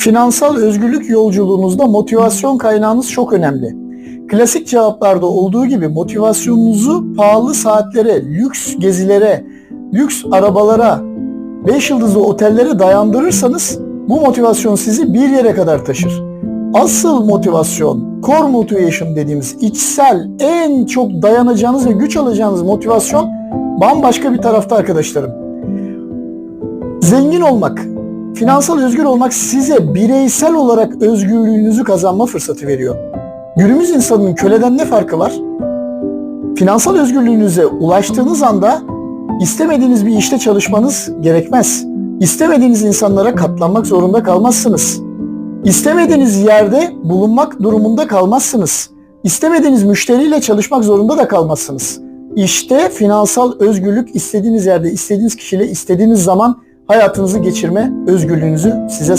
Finansal özgürlük yolculuğunuzda motivasyon kaynağınız çok önemli. Klasik cevaplarda olduğu gibi motivasyonunuzu pahalı saatlere, lüks gezilere, lüks arabalara, 5 yıldızlı otellere dayandırırsanız bu motivasyon sizi bir yere kadar taşır. Asıl motivasyon, core motivation dediğimiz içsel, en çok dayanacağınız ve güç alacağınız motivasyon bambaşka bir tarafta arkadaşlarım. Zengin olmak, finansal özgür olmak size bireysel olarak özgürlüğünüzü kazanma fırsatı veriyor. Günümüz insanının köleden ne farkı var? Finansal özgürlüğünüze ulaştığınız anda istemediğiniz bir işte çalışmanız gerekmez. İstemediğiniz insanlara katlanmak zorunda kalmazsınız. İstemediğiniz yerde bulunmak durumunda kalmazsınız. İstemediğiniz müşteriyle çalışmak zorunda da kalmazsınız. İşte finansal özgürlük istediğiniz yerde, istediğiniz kişiyle, istediğiniz zaman hayatınızı geçirme özgürlüğünüzü size